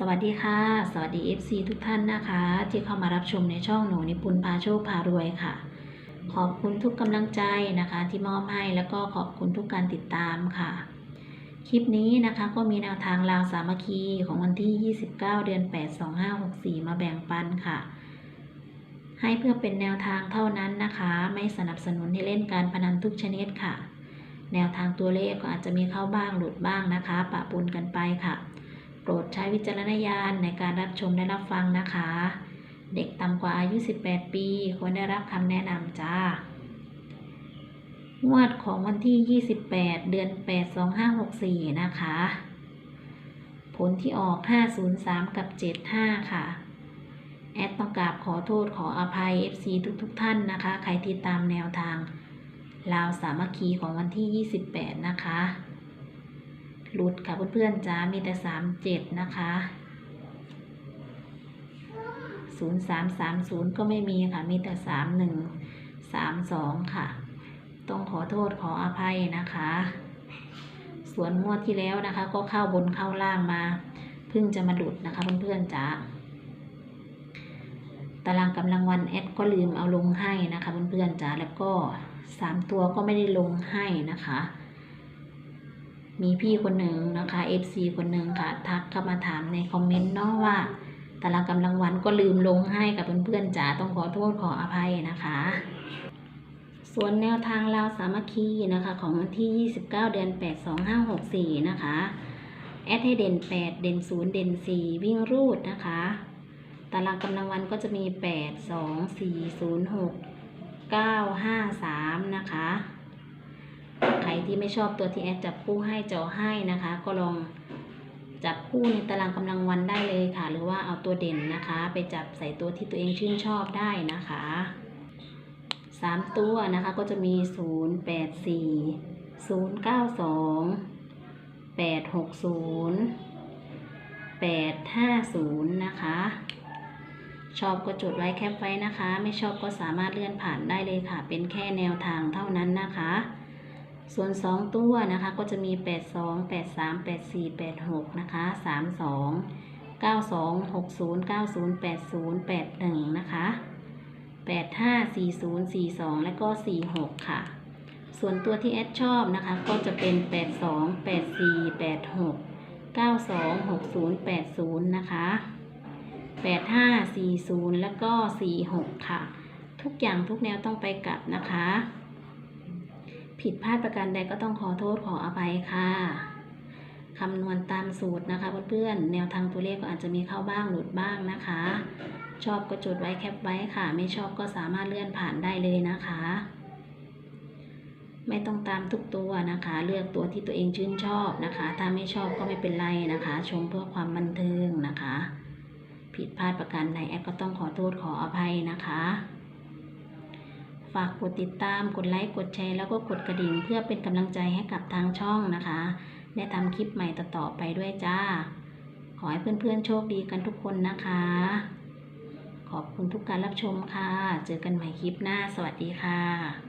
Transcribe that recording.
สวัสดีค่ะ สวัสดี FC ทุกท่านนะคะ ที่เข้ามารับชมในช่องหนูนิปุนพาโชคพารวยค่ะ ขอบคุณทุกกำลังใจนะคะ ที่มอบให้แล้วก็ขอบคุณทุกการติดตามค่ะ คลิปนี้นะคะก็มีแนวทางราวสามัคคีของวันที่ 29 เดือน 8 2564 มาแบ่งปันค่ะ ให้เพื่อเป็นแนวทางเท่านั้นนะคะ ไม่สนับสนุนให้เล่นการพนันทุกชนิดค่ะ แนวทางตัวเลขก็อาจจะมีเข้าบ้างหลุดบ้างนะคะ ปะปนกันไปค่ะ รดใช้วิจารณญาณในการรับชมและรับฟังนะคะ เด็กต่ำกว่าอายุ 18 ปี ควรได้รับคำแนะนำจ้างวดของวันที่ 28 เดือน 8 2564 นะคะ ผลที่ออก 503 กับ 75 ค่ะ แอดต้องกราบขอโทษขออภัย FC ทุกๆทท่านนะคะ ใครที่ตามแนวทางลาวสามัคคีของวันที่ 28 นะคะ หลุดค่ะเพื่อนๆจ้ามีแต่37นะคะ0330ก็ไม่มีค่ะ มีแต่31 32ค่ะ ต้องขอโทษขออภัยนะคะ ส่วนงวดที่แล้วนะคะ ก็เข้าบนเข้าล่างมา เพิ่งจะมาหลุดนะคะเพื่อนๆจ้าตารางกำลังวันแอดก็ลืมเอาลงให้นะคะเพื่อนๆจ้าแล้วก็3ตัวก็ไม่ได้ลงให้นะคะ มีพี่คนหนึ่งนะคะ FC คนหนึ่งค่ะทักเข้ามาถามในคอมเมนต์เนาะว่าตารางกำลังวันก็ลืมลงให้กับเพื่อนๆจ๋าต้องขอโทษขออภัยนะคะ ส่วนแนวทางลาวสามัคคีนะคะของวันที่ 29 เดือน 8 2564 นะคะ แอดให้เด่น 8 เด่น 0 เด่น 4 วิ่งรูดนะคะ ตารางกำลังวันก็จะมี 8 2 4 0 6 9 5 3 นะคะ ใครที่ไม่ชอบตัวที่แอดจับคู่ให้เจาให้นะคะ ก็ลองจับคู่ในตารางกำลังวันได้เลยค่ะ หรือว่าเอาตัวเด่นนะคะ ไปจับใส่ตัวที่ตัวเองชื่นชอบได้นะคะสามตัวนะคะก็จะมีศูนย์แปดสี่ศูนย์เก้าสองแปดหกศูนย์แปดห้าศูนย์นะคะ ชอบก็จดไว้แคปไว้นะคะ ไม่ชอบก็สามารถเลื่อนผ่านได้เลยค่ะ เป็นแค่แนวทางเท่านั้นนะคะ ส่วน 2 ตัวนะคะ ก็จะมี 82 83 84 86 นะคะ 32 92 60 90 80 81 นะคะ 85 40 42 และก็ 46 ค่ะ ส่วนตัวที่แอดชอบนะคะ ก็จะเป็น 82 84 86 92 60 80 นะคะ 85 40 แล้วก็ 46 ค่ะ ทุกอย่างทุกแนวต้องไปกลับนะคะ ผิดพลาดประการใดก็ต้องขอโทษขออภัยค่ะคำนวณตามสูตรนะคะเพื่อนๆแนวทางตัวเลขก็อาจจะมีเข้าบ้างหลุดบ้างนะคะ ชอบก็จดไว้แคปไว้ค่ะ ไม่ชอบก็สามารถเลื่อนผ่านได้เลยนะคะ ไม่ต้องตามทุกตัวนะคะ เลือกตัวที่ตัวเองชื่นชอบนะคะ ถ้าไม่ชอบก็ไม่เป็นไรนะคะ ชมเพื่อความบันเทิงนะคะ ผิดพลาดประการใดแอดก็ต้องขอโทษขออภัยนะคะ ฝากกดติดตามกดไลค์กดแชร์แล้วก็กดกระดิ่ง เพื่อเป็นกำลังใจให้กับทางช่องนะคะ ได้ทำคลิปใหม่ต่อๆไปด้วยจ้า ขอให้เพื่อนๆโชคดีกันทุกคนนะคะ ขอบคุณทุกการรับชมค่ะ เจอกันใหม่คลิปหน้า สวัสดีค่ะ